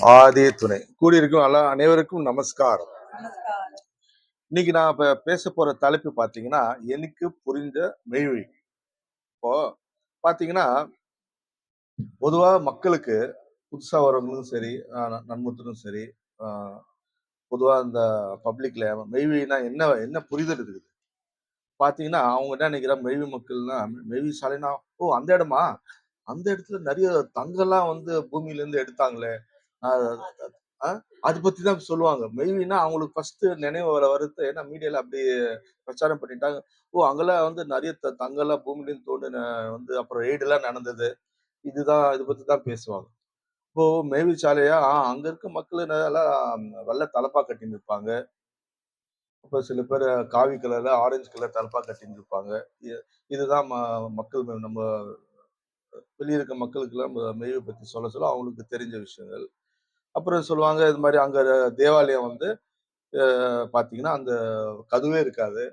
ஆதி துணை. கூடியிருக்கும் அல்ல அனைவருக்கும் நமஸ்காரம். இன்னைக்கு நான் இப்ப பேச போற தலைப்பு பாத்தீங்கன்னா எனக்கு புரிந்த மெய்வழி. இப்போ பாத்தீங்கன்னா பொதுவா மக்களுக்கு புதுசா வரவங்களும் சரி ஆஹ் நன்முத்தரும் சரி பொதுவாக பொதுவா இந்த பப்ளிக்ல மெய்வினா என்ன என்ன புரிதல் இருக்குது? பாத்தீங்கன்னா அவங்க என்ன நினைக்கிறாங்க? மெய்வி மக்கள்னா மெய்வி சாலைனா ஓ அந்த இடமா? அந்த இடத்துல நிறைய தங்கெல்லாம் வந்து பூமியிலேருந்து எடுத்தாங்களே. ஆஹ் அது பத்தி தான் சொல்லுவாங்க. மெய்வினா அவங்களுக்கு ஃபர்ஸ்ட் நினைவு வர வருது ஏன்னா மீடியால அப்படி பிரச்சாரம் பண்ணிட்டாங்க. ஓ அங்கெல்லாம் வந்து நிறைய த- பூமியிலேருந்து தோண்டு வந்து அப்புறம் raid எல்லாம் நடந்தது. இதுதான் இதை பத்தி தான் பேசுவாங்க. இப்போ மேவி சாலையா அங்க இருக்க மக்கள் எல்லாம் வெள்ளை தலப்பா கட்டின்னு இருப்பாங்க இப்போ சில பேர் காவி கலர்ல ஆரஞ்சு கலர் தலப்பா கட்டின்னு இருப்பாங்க இ- இதுதான் ம- மக்கள் நம்ம வெளியே இருக்க மக்களுக்கெல்லாம் மெய்வை பத்தி சொல்ல சொல்ல அவங்களுக்கு தெரிஞ்ச விஷயங்கள். அப்புறம் சொல்லுவாங்க இது மாதிரி அங்க தேவாலயம் வந்து பார்த்தீங்கன்னா பாத்தீங்கன்னா அந்த கதுவே இருக்காது.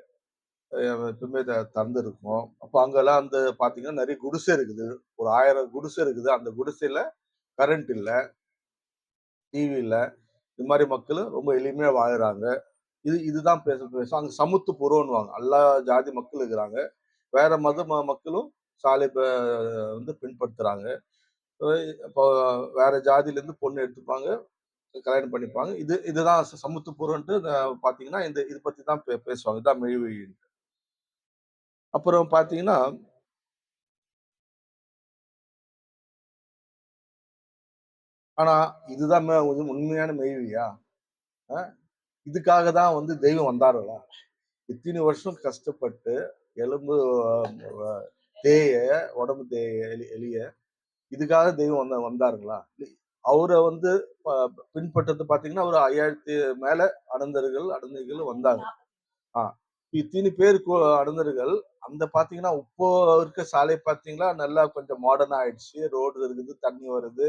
எப்பவுமே த- திறந்து இருக்கும் அப்போ அங்கெல்லாம் அந்த பாத்தீங்கன்னா நிறைய குடிசை இருக்குது. ஒரு ஆயிரம் குடிசை இருக்குது. அந்த குடிசையில கரண்ட் இல்லை டிவி இல்லை இது மாதிரி மக்களும் ரொம்ப எளிமையாக வாழ்கிறாங்க இது இதுதான் பேச பேச அங்கே சமுத்து புறம்னுவாங்க. எல்லா ஜாதி மக்கள் இருக்கிறாங்க. வேற மத ம- மக்களும் சாலை வந்து பின்பற்றுறாங்க. இப்போ வேற ஜாதியிலேருந்து பொண்ணு எடுத்துப்பாங்க கல்யாணம் பண்ணிப்பாங்க. இது இதுதான் ச- சமத்துவபுரம்ன்ட்டு பார்த்தீங்கன்னா இந்த இது பற்றி தான் பே- பேசுவாங்க. இதான் மெய்வழி அப்புறம் பார்த்தீங்கன்னா ஆனா இதுதான் உண்மையான மெய்வியா இதுக்காக தான் வந்து தெய்வம் வந்தார்களா இத்தனை வருஷம் கஷ்டப்பட்டு எலும்பு தேய உடம்பு தேய எலி எலிய இதுக்காக தெய்வம் வந்த வந்தாருங்களா? அவரை வந்து பின்பற்றது பாத்தீங்கன்னா ஒரு ஐயாயிரத்தி மேல அடந்தர்கள் அடந்தைகள் வந்தாங்க. ஆ. இத்தனை பேர் அடந்தர்கள் அந்த பாத்தீங்கன்னா இப்போ இருக்க சாலை பார்த்தீங்களா நல்லா கொஞ்சம் மாடர்ன் ஆயிடுச்சு. ரோடு இருக்குது தண்ணி வருது.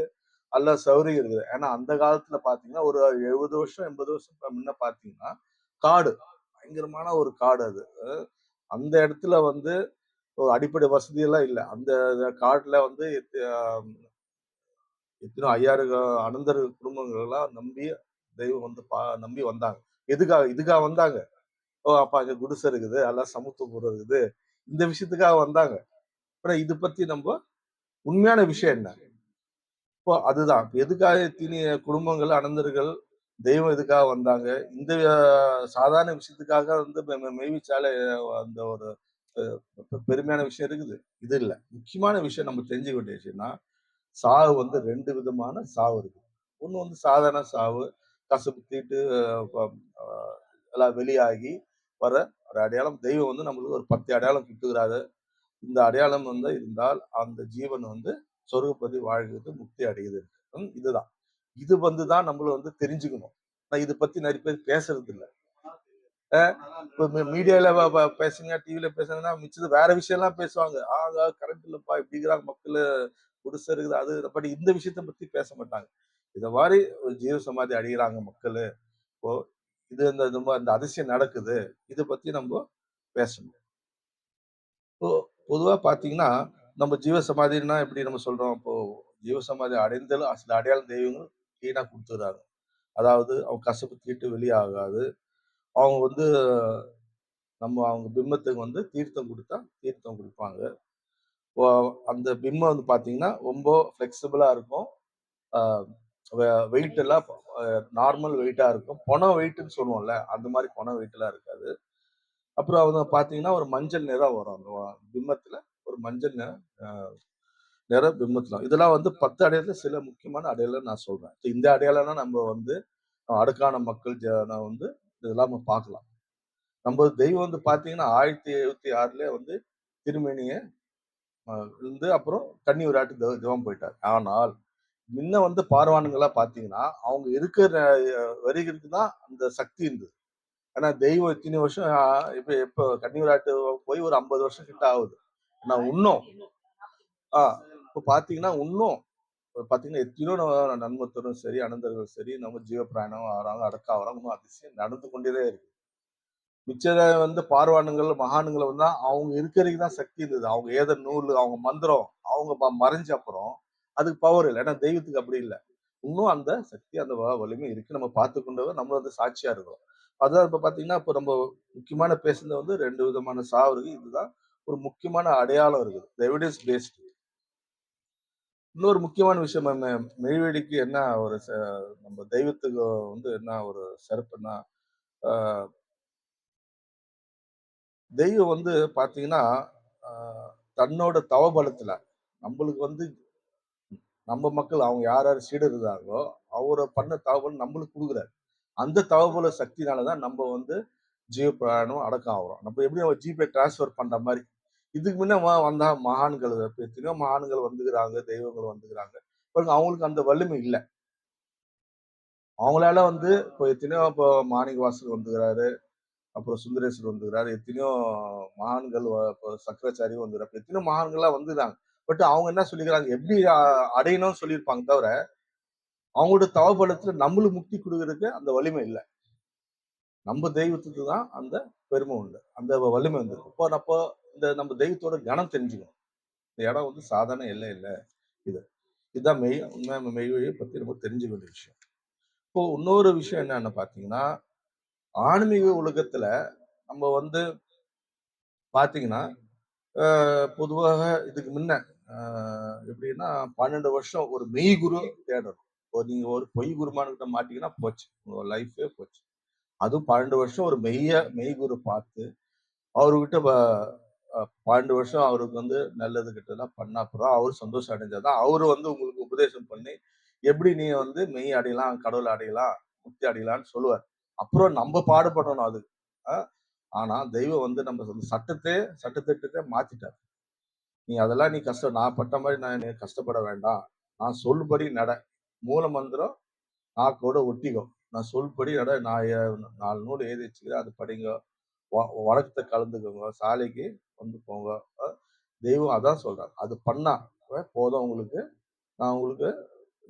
நல்ல சௌகரியம் இருக்குது. ஏன்னா அந்த காலத்துல பாத்தீங்கன்னா ஒரு எழுபது வருஷம் எண்பது வருஷம் முன்ன பாத்தீங்கன்னா காடு. பயங்கரமான ஒரு காடு அது. அந்த இடத்துல வந்து ஒரு அடிப்படை வசதி எல்லாம் இல்லை. அந்த காட்டுல வந்து எத்த- ஐயாறு அனந்தர் குடும்பங்கள் எல்லாம் நம்பி தெய்வம் வந்து பா நம்பி வந்தாங்க. எதுக்காக இதுக்காக வந்தாங்க? ஓ அப்பா இங்கே குடிசை இருக்குது. எல்லாம் சமத்துவபுரம் இருக்குது. இந்த விஷயத்துக்காக வந்தாங்க. அப்புறம் இது பத்தி நம்ம உண்மையான விஷயம் என்ன? இப்போ அதுதான். எதுக்காக தீனி குடும்பங்கள் அனந்தர்கள் தெய்வம் எதுக்காக வந்தாங்க? இந்த சாதாரண விஷயத்துக்காக வந்து மெ- சாலை மெய்விச்சால அந்த ஒரு பெருமையான விஷயம் இருக்குது. இது இல்லை. முக்கியமான விஷயம் நம்ம தெரிஞ்சுக்க வேண்டிய விஷயம்னா சாவு வந்து ரெண்டு விதமான சாவு இருக்கு. ஒன்று வந்து சாதாரண சாவு. கசப்பு தீட்டு எல்லாம் வெளியாகி வர ஒரு அடையாளம். தெய்வம் வந்து நம்மளுக்கு ஒரு பத்து அடையாளம் கிட்டுகிறாரு இந்த அடையாளம் வந்து இருந்தால் அந்த ஜீவன் வந்து சொருகப்பதி வாழ்கிறது முக்தி அடையுது இதுதான். இது வந்து தான் நம்மள வந்து தெரிஞ்சுக்கணும். நான் இதை பத்தி நிறைய பேர் பேசுறது இல்ல இப்போ மீடியால பேசுங்க டிவில பேசுங்கன்னா மிச்சது வேற விஷயம் எல்லாம் பேசுவாங்க. ஆகா கரண்ட் இல்லப்பா இப்படிங்கிறாங்க மக்கள் குடிசை இருக்குது அது பட் இந்த விஷயத்த பத்தி பேச மாட்டாங்க. இதை மாதிரி ஒரு ஜீவ சமாதி அடைகிறாங்க மக்கள். இப்போ இது இந்த அந்த இந்த அதிசயம் நடக்குது. இதை பத்தி நம்ம பேசணும். இப்போ பொதுவா பாத்தீங்கன்னா நம்ம ஜீவ சமாதினா எப்படி நம்ம சொல்றோம்? இப்போ ஜீவ சமாதி அடைந்தாலும் சில அடையாளம் தெய்வங்கள் கிளீனா கொடுத்துறாங்க. அதாவது அவங்க கசப்பு தீட்டு வெளியாகாது. அவங்க வந்து நம்ம அவங்க பிம்பத்துக்கு வந்து தீர்த்தம் கொடுத்தா தீர்த்தம் கொடுப்பாங்க. அந்த பிம்பம் வந்து பாத்தீங்கன்னா ரொம்ப ஃபிளெக்சிபிளா இருக்கும். வெயிட் எல்லாம் நார்மல் வெயிட்டா இருக்கும். பணம் வெயிட்னு சொல்லுவோம்ல அந்த மாதிரி பணம் வெயிட் எல்லாம் இருக்காது. அப்புறம் அவங்க பாத்தீங்கன்னா ஒரு மஞ்சள் நிறம் வரும். அந்த பிம்பத்துல ஒரு மஞ்சள் நிற அஹ், இதெல்லாம் வந்து பத்து அடையாளத்துல சில முக்கியமான அடையாளம் நான் சொல்றேன். இந்த அடையாளம்னா நம்ம வந்து அடுக்கான மக்கள் ஜ- வந்து இதெல்லாம் நம்ம பார்க்கலாம். நம்ம தெய்வம் வந்து பார்த்தீங்கன்னா ஆயிரத்தி எழுபத்தி ஆறுல வந்து திருமேனிய இருந்து அப்புறம் தண்ணி விராட்டு தெய்வம் போயிட்டார். ஆனால் முன்ன வந்து பார்வானுங்களா பார்த்தீங்கன்னா அவங்க இருக்கிற அஹ், வரிகளுக்கு தான் அந்த சக்தி இருந்தது. ஏன்னா தெய்வம் இத்தனை வருஷம் இப்போ இப்போ இப்ப கன்னி விராட்டு போய் ஒரு ஐம்பது வருஷம் கிட்ட ஆகுது. நான் இன்னும் ஆஹ் இப்போ பாத்தீங்கன்னா இன்னும் பாத்தீங்கன்னா எத்தனையோ நன்மத்தரும் சரி அனந்தர்களும் சரி நம்ம ஜீவ பிராணம் ஆகிறாங்க அடக்க ஆகிறாங்க இன்னும் அதிசயம் நடந்து கொண்டே இருக்கு. மிச்சத வந்து பார்வானுங்கள் மகானுங்களை வந்து அவங்க இருக்கிறதுக்கு தான் சக்தி இருந்தது. அவங்க ஏத நூல் அவங்க மந்திரம் அவங்க மறைஞ்ச அப்புறம் அதுக்கு பவர் இல்லை. ஏன்னா தெய்வத்துக்கு அப்படி இல்லை. இன்னும் அந்த சக்தி அந்த வலிமை இருக்கு. நம்ம பார்த்து கொண்டவர் நம்ம வந்து சாட்சியா இருக்கிறோம் அதான் இப்ப பாத்தீங்கன்னா இப்போ நம்ம முக்கியமான பேசுனது வந்து ரெண்டு விதமான சாவு இருக்கு. இதுதான் ஒரு முக்கியமான அடையாளம் இருக்குது. எவிடன்ஸ் பேஸ்டு இன்னொரு முக்கியமான விஷயம் நம்ம மெய்வேடிக்கு என்ன ஒரு நம்ம தெய்வத்துக்கு வந்து என்ன ஒரு சிறப்புன்னா ஆஹ் தெய்வம் வந்து பாத்தீங்கன்னா தன்னோட தவபலத்தில் நம்மளுக்கு வந்து நம்ம மக்கள் அவங்க யார் யார் சீடு இருந்தாங்களோ அவரை பண்ண தவபலம் நம்மளுக்கு கொடுக்குறாரு. அந்த தவபல சக்தினாலதான் நம்ம வந்து ஜீவ பிராணம் அடக்கம் ஆகிறோம். நம்ம எப்படி நம்ம ஜிபே டிரான்ஸ்ஃபர் பண்ற மாதிரி. இதுக்கு முன்ன வந்தா மகான்கள் எத்தனையோ மகான்கள் வந்துக்கிறாங்க தெய்வங்கள் வந்துக்கிறாங்க. பாருங்க அவங்களுக்கு அந்த வலிமை இல்லை. அவங்களால வந்து இப்போ எத்தனையோ இப்போ மாணிக வாசல் வந்துக்கிறாரு அப்புறம் சுந்தரேஸ்வர் வந்துக்கிறாரு எத்தனையோ மகான்கள் இப்போ சக்கராச்சாரியும் வந்துக்கிறாரு எத்தனையோ மகான்கள்லாம் வந்துக்கிறாங்க. பட் அவங்க என்ன சொல்லிக்கிறாங்க எப்படி அடையணும்னு சொல்லியிருப்பாங்க தவிர அவங்களோட தவபலத்துல நம்மளுக்கு முக்தி கொடுக்கறதுக்கு அந்த வலிமை இல்லை. நம்ம தெய்வத்துக்கு தான் அந்த பெருமை உண்டு. அந்த வலிமை வந்து இப்போ அப்போ இந்த நம்ம தெய்வத்தோட கணம் தெரிஞ்சுக்கணும். இந்த இடம் வந்து சாதாரண எல்லை இல்லை. இது இதுதான் மெய் உண்மை மெய்வழியை பற்றி நம்ம தெரிஞ்சுக்க வேண்டிய விஷயம். இப்போ இன்னொரு விஷயம் என்னன்னு பார்த்தீங்கன்னா ஆன்மீக உலகத்துல நம்ம வந்து பார்த்தீங்கன்னா பொதுவாக இதுக்கு முன்ன எப்படின்னா பன்னெண்டு வருஷம் ஒரு மெய் குரு தேடணும். இப்போ நீங்க ஒரு பொய் குருமானுக்கிட்ட மாட்டீங்கன்னா போச்சு. உங்க லைஃபே போச்சு. அதுவும் பன்னெண்டு வருஷம் ஒரு மெய்ய மெய் குரு பார்த்து அவர்கிட்ட பன்னெண்டு வருஷம் அவருக்கு வந்து நல்லது கிட்டதெல்லாம் பண்ண அப்புறம் அவர் சந்தோஷம் அடைஞ்சாதான் அவர் வந்து உங்களுக்கு உபதேசம் பண்ணி எப்படி நீ வந்து மெய் அடையலாம் கடவுள் அடையலாம் முக்தி அடையலாம்னு சொல்லுவார். அப்புறம் நம்ம பாடுபடணும் அது. ஆனா தெய்வம் வந்து நம்ம சட்டத்தை சட்டத்திட்டத்தை மாத்திட்டார். நீ அதெல்லாம் நீ கஷ்டம் நான் பட்ட மாதிரி நான் கஷ்டப்பட வேண்டாம். நான் சொல்படி நட மூல மந்திரம் நாக்கோட ஒட்டிக்கோ நான் சொல்படி நட நான் நாலு நூல் எழுதி வச்சுக்கிறேன் அது படிங்க. வழக்கத்தை கலந்துக்கோங்க. சாலைக்கு வந்து போங்க. தெய்வம் அதான் சொல்றாரு அது பண்ணா போதும் உங்களுக்கு. நான் உங்களுக்கு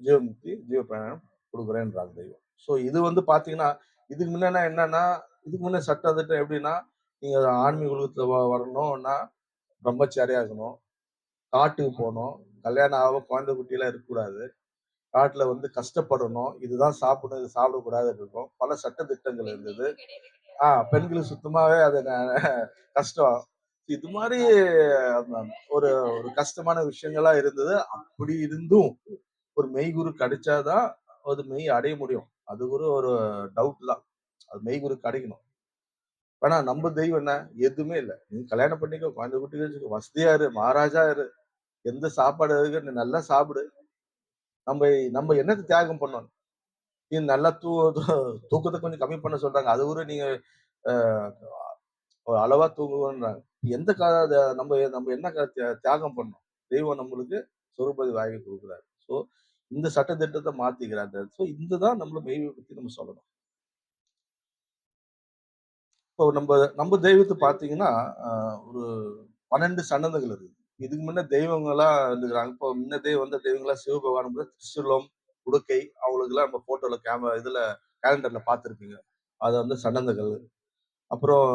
ஜீவமுக்தி ஜீவ பிரயாணம் கொடுக்குறேன்றாங்க தெய்வம். ஸோ இது வந்து பாத்தீங்கன்னா இதுக்கு முன்னா என்னன்னா இதுக்கு முன்ன சட்டம் திட்டம் எப்படின்னா நீங்க ஆன்மீக உலகத்துல வரணும்னா பிரம்மச்சாரியா இருக்கணும். காட்டுக்கு போகணும். கல்யாணம் ஆக குழந்தை குட்டியெல்லாம் இருக்கக்கூடாது. காட்டுல வந்து கஷ்டப்படணும். இதுதான் சாப்பிடணும் இது சாப்பிடக்கூடாது இருக்கும் பல சட்ட திட்டங்கள் இருந்தது. ஆஹ் பெண்களுக்கு சுத்தமாவே அது கஷ்டம். இது மாதிரி ஒரு ஒரு கஷ்டமான விஷயங்களா இருந்தது. அப்படி இருந்தும் ஒரு மெய்குரு கிடைச்சாதான் அது மெய் அடைய முடியும். அது ஒரு ஒரு டவுட் தான். அது மெய்குரு கிடைக்கணும். ஆனா நம்ம தெய்வம் என்ன? எதுவுமே இல்லை. நீ கல்யாணம் பண்ணிக்கோ குழந்தை குட்டி வச்சுக்கோ வசதியா இரு மகாராஜா இரு. எந்த சாப்பாடு இருக்கு நீ நல்லா சாப்பிடு. நம்ம நம்ம என்னத்தை தியாகம் பண்ணணும்? நீ நல்லா தூ தூக்கத்தை கொஞ்சம் கம்மி பண்ண சொல்றாங்க. அது கூட நீங்க ஒரு அளவா தூங்குவோன்றாங்க. எந்த கா நம்ம நம்ம என்ன கா- தியா- தியாகம் பண்ணோம்? தெய்வம் நம்மளுக்கு சொரூபதி வாங்கி கொடுக்குறாரு. ஸோ இந்த சட்ட திட்டத்தை மாத்திக்கிறாங்க. ஸோ இந்த தான் நம்மள மெய்வை பத்தி நம்ம சொல்லணும். இப்போ நம்ம நம்ம தெய்வத்தை பார்த்தீங்கன்னா ஆஹ், ஒரு பன்னெண்டு சன்னதங்கள் இருக்கு. இதுக்கு முன்ன தெய்வங்களா இருந்துக்கிறாங்க. இப்போ முன்ன தெய்வம் வந்த தெய்வங்களா சிவபகவான் கூட திரிசூலம் உடுக்கை அவங்களுக்குலாம் நம்ம போட்டோல கேமரா இதுல கேலண்டர்ல பார்த்துருப்பீங்க அது வந்து சன்னதங்கள் அப்புறம்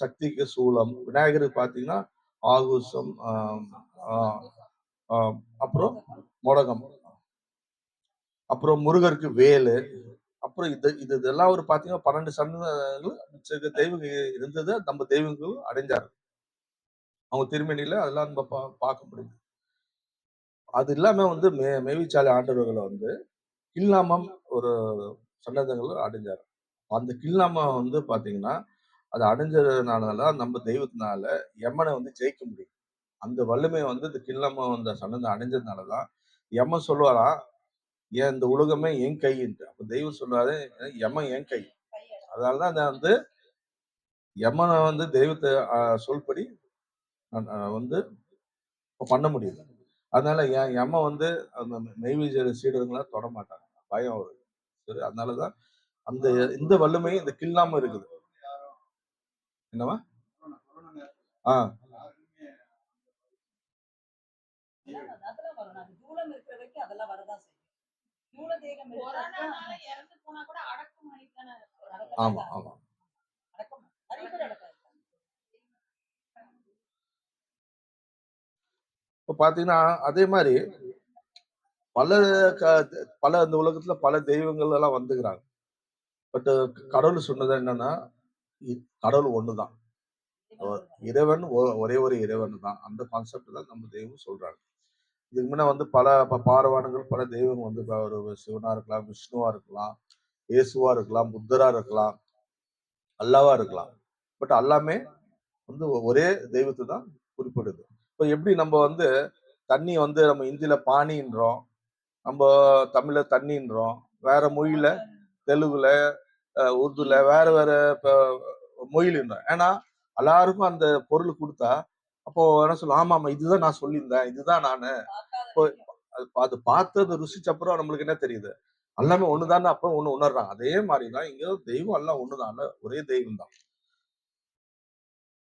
சக்திக்கு சூலம் விநாயகருக்கு பார்த்தீங்கன்னா ஆகுசம் அப்புறம் முடகம். அப்புறம் முருகருக்கு வேலு. அப்புறம் இது இது இதெல்லாம் ஒரு பார்த்தீங்கன்னா பன்னெண்டு சன்னதங்கள் மிச்ச தெய்வங்கள் இருந்தது. நம்ம தெய்வங்கள் அடைஞ்சாரு. அவங்க திருமணியில அதெல்லாம் நம்ம பா பார்க்க முடியுது. அது இல்லாம வந்து மே மேவிச்சாலை ஆண்டவர்களை வந்து இல்லாமல் ஒரு சன்னதங்கள் அடைஞ்சாரு. அந்த கில்நாமம் வந்து பாத்தீங்கன்னா அது அடைஞ்சதுனால நம்ம தெய்வத்தினால யமனை வந்து ஜெயிக்க முடியும். அந்த வல்லமை வந்து இந்த கில்நாமம் அந்த சன்னதம் அடைஞ்சதுனால தான் யமன் சொல்லுவாராம் ஏன் இந்த உலகமே என் கைன்ட்டு அப்ப தெய்வம் சொல்லுவாரு யமன் என் கை. அதனாலதான் அதை வந்து யமனை வந்து தெய்வத்தை சொல்படி வந்து பண்ண முடியுது அதனால என் எம்ம வந்து அந்த நெய்வேஜ சீடர்களா தொட மாட்டாங்க. பயம் வருது சரி அதனாலதான் அந்த இந்த வல்லமை இந்த கில்லாம இருக்குது. என்னவா? ஆ. ஆமா ஆமா. இப்போ பார்த்தீங்கன்னா அதே மாதிரி பல பல இந்த உலகத்துல பல தெய்வங்கள் எல்லாம் வந்துக்கிறாங்க. பட் கடவுள் சொன்னது என்னன்னா கடவுள் ஒன்று தான் இறைவன் ஒ- ஒரே ஒரு இறைவன் தான். அந்த கான்செப்ட் தான் நம்ம தெய்வம் சொல்றாங்க இதுக்கு முன்னே வந்து பல ப- பல தெய்வம் வந்து ஒரு சிவனா இருக்கலாம் விஷ்ணுவா இருக்கலாம் இயேசுவா இருக்கலாம் புத்தரா இருக்கலாம் அல்லாவா இருக்கலாம். பட் எல்லாமே வந்து ஒரே தெய்வத்தை தான் குறிப்பிடுது. இப்போ எப்படி நம்ம வந்து தண்ணி வந்து நம்ம இந்தியில பானின்றோம் நம்ம தமிழ்ல தண்ணின்றோம் வேற மொழியில தெலுங்குல உருதுல வேற வேற இப்ப மொழியின்றோம் ஏன்னா எல்லாருக்கும் அந்த பொருள் கொடுத்தா அப்போ என்ன சொல்லுவோம் ஆமா ஆமா இதுதான் நான் சொல்லியிருந்தேன் இதுதான் நான். அது பா- அது பார்த்தது ருசிச்ச அப்புறம் நம்மளுக்கு என்ன தெரியுது? எல்லாமே ஒண்ணுதானே அப்புறம் ஒண்ணு உணர்றாங்க. அதே மாதிரிதான் இங்க தெய்வம் எல்லாம் ஒண்ணுதான் ஒரே தெய்வம் தான்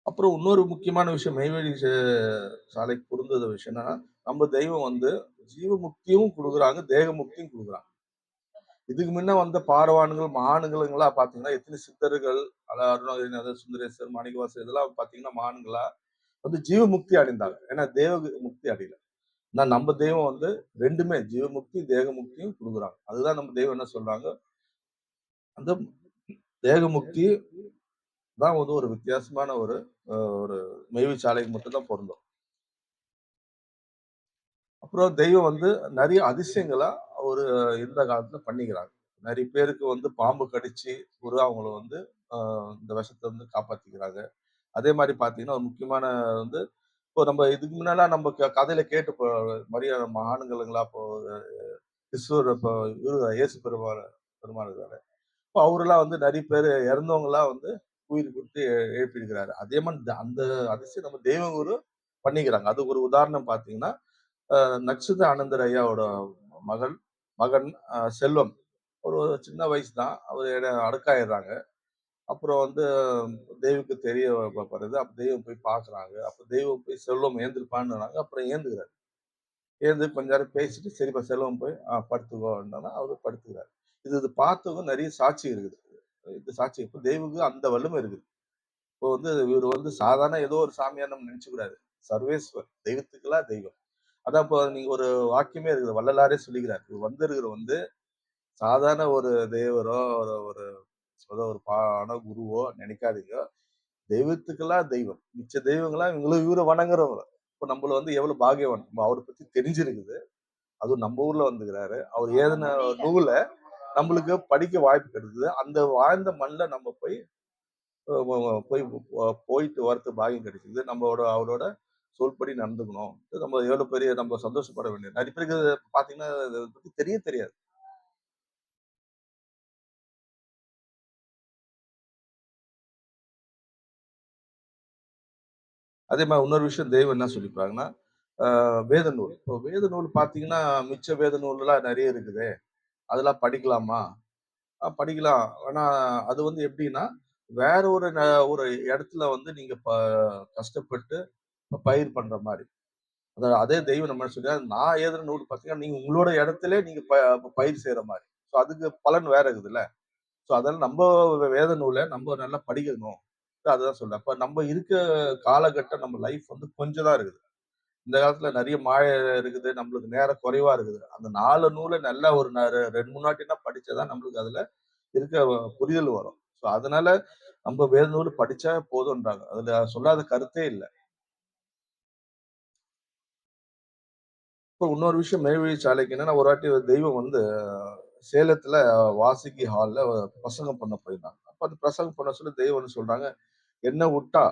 அப்புறம் இன்னொரு முக்கியமான விஷயம் மெய்வழி சாலைக்கு பொருந்தத விஷயம் என்னன்னா நம்ம தெய்வம் வந்து ஜீவ முக்தியும் கொடுக்குறாங்க தேக முக்தியும் கொடுக்குறாங்க. இதுக்கு முன்ன வந்த பாரவான்கள் மானுகளுங்களா பாத்தீங்கன்னா எத்தனை சித்தர்கள் அல அருணகிரிநாதர் சுந்தரேஸ்வர் மாணிக்கவாசர் இதெல்லாம் பாத்தீங்கன்னா மானுங்களா வந்து ஜீவ முக்தி அடைந்தாங்க. ஏன்னா தேவ முக்தி அடையல. ஆனா நம்ம தெய்வம் வந்து ரெண்டுமே ஜீவ முக்தி தேக முக்தியும் கொடுக்குறாங்க. அதுதான் நம்ம தெய்வம் என்ன சொல்றாங்க? அந்த தேக முக்தி தான் வந்து ஒரு வித்தியாசமான ஒரு ஒரு மெய்வி சாலைக்கு மட்டும்தான் பொருந்தும். அப்புறம் தெய்வம் வந்து நிறைய அதிசயங்களா ஒரு இந்த காலத்துல பண்ணிக்கிறாங்க. நிறைய பேருக்கு வந்து பாம்பு கடிச்சு ஒரு அவங்கள வந்து இந்த விஷத்தை வந்து காப்பாத்திக்கிறாங்க. அதே மாதிரி பாத்தீங்கன்னா ஒரு முக்கியமான வந்து இப்போ நம்ம இதுக்கு முன்னால நம்ம கதையில கேட்டு இப்போ மரியாத மகானுங்களுங்களா இப்போ கிறிஸ்துவர் இப்போ இயேசு பெருமாள் பெருமாள் இருக்காரு. இப்போ அவரெல்லாம் வந்து நிறைய பேர் இறந்தவங்களாம் வந்து உயிர் கொடுத்து எழுப்பியிருக்கிறாரு. அதே மாதிரி இந்த- அந்த அதிசயம் நம்ம தெய்வகுரு பண்ணிக்கிறாங்க. அதுக்கு ஒரு உதாரணம் பார்த்தீங்கன்னா அஹ், அனந்தர் ஆனந்தர் ஐயாவோட மகள் மகன் செல்வம். ஒரு சின்ன வயசு தான் அவர் அடுக்காயிடுறாங்க அப்புறம் வந்து தெய்வுக்கு தெரிய வ- வருது தெய்வம் போய் பார்க்குறாங்க அப்போ தெய்வம் போய் செல்வம் ஏந்திருப்பான்னு அப்புறம் ஏந்துக்கிறாரு. ஏந்து கொஞ்ச நேரம் பேசிட்டு சரிப்பா செல்வம் போய் ஆ படுத்துக்கோன்னா அவர் படுத்துக்கிறாரு. இது இது பார்த்தவங்க நிறைய சாட்சி இருக்குது. இது சாட்சி இப்போ தெய்வுக்கு அந்த வல்லமை இருக்குது. இப்போ வந்து இவர் வந்து சாதாரண ஏதோ ஒரு சாமியார் நம்ம நினச்சிக்கூடாது சர்வேஸ்வர். தெய்வத்துக்கெல்லாம் தெய்வம். அதான் இப்போ நீங்க ஒரு வாக்கியமே இருக்குது. வள்ளலாரே சொல்லிக்கிறார். இவர் வந்திருக்கிற வந்து சாதாரண ஒரு தேவரோ ஒரு ஒரு ஒரு பான குருவோ நினைக்காதீங்க. தெய்வத்துக்கெல்லாம் தெய்வம். மிச்ச தெய்வங்களா இவங்களும் இவரை வணங்குறவங்க. இப்போ நம்மள வந்து எவ்வளவு பாகியவான் அவரை பத்தி தெரிஞ்சிருக்குது. அதுவும் நம்ம ஊர்ல வந்துக்கிறாரு. அவர் ஏதின நூலை நம்மளுக்கு படிக்க வாய்ப்பு கிடைக்குது அந்த வாழ்ந்த மண்ணில் நம்ம போய் போய் போயிட்டு வரது பாகியம் கிடைக்குது நம்மளோட அவரோட சொல்படி நடந்துக்கணும். நம்ம எவ்வளவு பெரிய நம்ம சந்தோஷப்பட வேண்டியது. நிறைய பேருக்கு பாத்தீங்கன்னா இதை பத்தி தெரிய தெரியாது. அதே மாதிரி இன்னொரு விஷயம் தெய்வம் என்ன சொல்லிப்பாங்கன்னா ஆஹ் வேத நூல். இப்போ வேத நூல் பாத்தீங்கன்னா மிச்ச வேத நூல்லாம் நிறைய இருக்குது. அதெல்லாம் படிக்கலாமா? ஆஹ் படிக்கலாம். ஆனா அது வந்து எப்படின்னா வேற ஒரு ஒரு இடத்துல வந்து நீங்க ப- கஷ்டப்பட்டு பயிர் பண்ற மாதிரி அதாவது அதே தெய்வம் நம்ம என்ன நான் எழுதுற நூல் பார்த்தீங்கன்னா நீங்க உங்களோட இடத்துல நீங்க ப- பயிர் செய்யற மாதிரி ஸோ அதுக்கு பலன் வேற இருக்குதுல்ல. ஸோ அதெல்லாம் நம்ம வேத நூலை நம்ம நல்லா படிக்கணும். அதுதான் சொல்றேன். இப்போ நம்ம இருக்க காலகட்டம் நம்ம லைஃப் வந்து கொஞ்சம் தான் இருக்குது. இந்த காலத்துல நிறைய மழை இருக்குது நம்மளுக்கு நேரம் குறைவா இருக்குது. அந்த நாலு நூலை நல்லா ஒரு ந- ரெண்டு மூணு வாட்டினா படிச்சாதான் நம்மளுக்கு அதுல இருக்க புரிதல் வரும். ஸோ அதனால நம்ம வேத நூல் படிச்சா போதும்ன்றாங்க. அதுல சொல்லாத கருத்தே இல்லை. இப்போ இன்னொரு விஷயம் மேல்வழி சாலைக்கு என்னன்னா ஒரு வாட்டி தெய்வம் வந்து சேலத்துல வாசுகி ஹால்ல பிரசங்கம் பண்ண போயிருந்தாங்க அப்ப அந்த பிரசங்கம் பண்ண சொல்லி தெய்வம்னு சொல்றாங்க என்ன விட்டா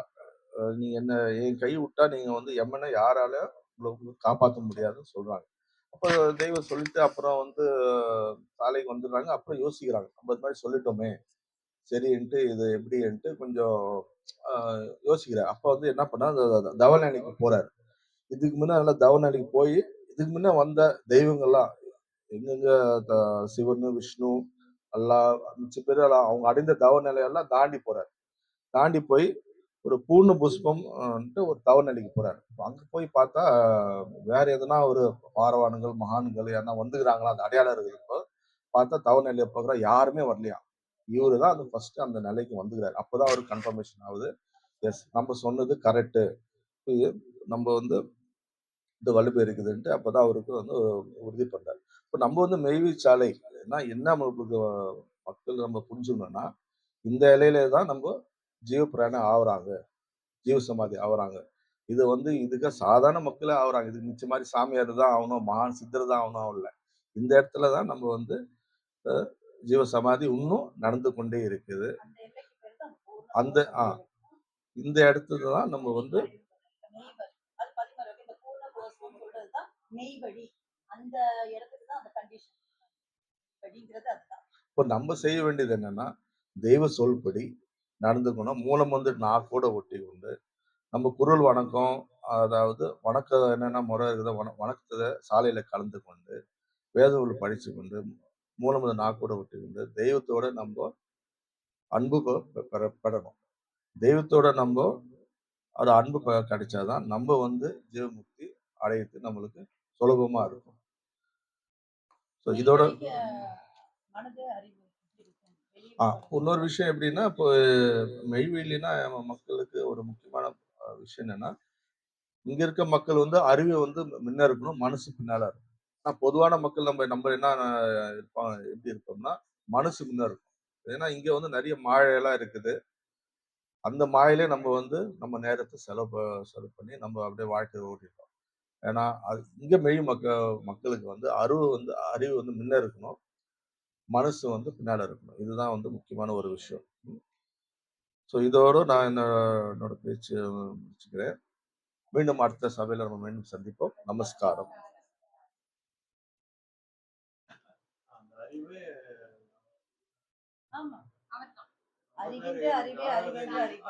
நீ என்ன என் கை விட்டா நீங்க வந்து எம்மனை யாரால உங்களுக்கு காப்பாற்ற முடியாதுன்னு சொல்றாங்க அப்போ தெய்வம் சொல்லிட்டு அப்புறம் வந்து சாலைக்கு வந்துடுறாங்க அப்புறம் யோசிக்கிறாங்க நம்ம இது மாதிரி சொல்லிட்டோமே சரின்ட்டு இது எப்படின்ட்டு கொஞ்சம் யோசிக்கிறார் அப்போ வந்து என்ன பண்ணா அந்த தவநிலைக்கு போறாரு இதுக்கு முன்ன நல்லா தவநிலைக்கு போய் இதுக்கு முன்னே வந்த தெய்வங்கள்லாம் எங்கெங்க த- சிவன் விஷ்ணு அல்லா மிச்ச பேர் எல்லாம் அவங்க அடைந்த தவ நிலையெல்லாம் தாண்டி போறாரு. தாண்டி போய் ஒரு பூர்ண புஷ்பம்ன்ட்டு ஒரு ஒரு தவநிலைக்கு போறாரு. அங்க போய் பார்த்தா வேற எதுனா ஒரு பாரவானுங்கள் மகான்கள் யாருன்னா வந்துக்கிறாங்களா அந்த அடையாளம் இருக்கிறப்போ பார்த்தா தவநிலையை பார்க்குற யாருமே வரலையா? இவரு தான் அது ஃபர்ஸ்ட் அந்த நிலைக்கு வந்துக்கிறாரு. அப்போதான் அவருக்கு கன்ஃபர்மேஷன் ஆகுது. எஸ் நம்ம சொன்னது கரெக்டு நம்ம வந்து இந்த வலுப்பு இருக்குதுன்ட்டு அப்பதான் அவருக்கு வந்து உறுதி பண்றாரு. இப்போ நம்ம வந்து மெய்வி சாலை என்ன நம்மளுக்கு மக்கள் நம்ம புரிஞ்சுக்கணும்னா இந்த இலையில தான் நம்ம ஜீவ பிராணம் ஆகுறாங்க ஜீவ சமாதி ஆகுறாங்க இது வந்து இதுக்கு சாதாரண மக்களே ஆகுறாங்க இதுக்கு மிச்ச மாதிரி சாமியார் தான் ஆகணும் மகான் சித்தர் தான் ஆகணும் இல்லை. இந்த இடத்துல தான் நம்ம வந்து ஜீவ சமாதி இன்னும் நடந்து கொண்டே இருக்குது. தான் அந்த ஆ இந்த இடத்துல தான் நம்ம வந்து மெய்வழி அது பதிமூணு இந்த பூர்ண கோஷம் சொல்றதுதான் அந்த இடத்துக்கு தான் அந்த கண்டிஷன் வழிங்கிறது அதுதான். இப்போ நம்ம செய்ய வேண்டியது என்னன்னா தெய்வ சொல்படி நடந்துக்கணும். மூலம் வந்து நாக்கோட ஒட்டி கொண்டு நம்ம குரல் வணக்கம் அதாவது வணக்கம் என்னென்ன முறை இருக்குதோ வண வணக்கத்தை சாலையில் கலந்து கொண்டு வேதங்களை படித்து கொண்டு மூலம் வந்து நாக்கோட ஒட்டி கொண்டு தெய்வத்தோட நம்ம அன்பு பெற பெறணும். தெய்வத்தோட நம்ம அது அன்பு கிடைச்சாதான் நம்ம வந்து ஜீவமுக்தி அடையிறது நம்மளுக்கு சுலபமா இருக்கும். ஸோ இதோட ஆ. இன்னொரு விஷயம் எப்படின்னா இப்போ மெய்வெளினா மக்களுக்கு ஒரு முக்கியமான விஷயம் என்னன்னா இங்க இருக்க மக்கள் வந்து அறிவை வந்து முன்ன இருக்கணும் மனசு பின்னால இருக்கும் ஆனா பொதுவான மக்கள் நம்ம நம்ம என்ன இருப்பாங்க எப்படி இருப்போம்னா மனசு முன்ன இருக்கும் ஏன்னா இங்க வந்து நிறைய மாயெல்லாம் இருக்குது. அந்த மாயிலே நம்ம வந்து நம்ம நேரத்தை செலவு செலவு பண்ணி நம்ம அப்படியே வாழ்க்கை ஓட்டிட்டோம் ஏன்னா அது இங்க மெய் மக்க மக்களுக்கு வந்து அறிவு வந்து அறிவு வந்து முன்ன இருக்கணும். மனசு வந்து பின்னால இருக்கணும். இதுதான் வந்து முக்கியமான ஒரு விஷயம். ஸோ இதோடு நான் என்ன என்னோட பேச்சு முடிச்சுக்கிறேன். மீண்டும் அடுத்த சபையில நம்ம மீண்டும் சந்திப்போம். நமஸ்காரம். அறிவே அறிவென்று அறிவு.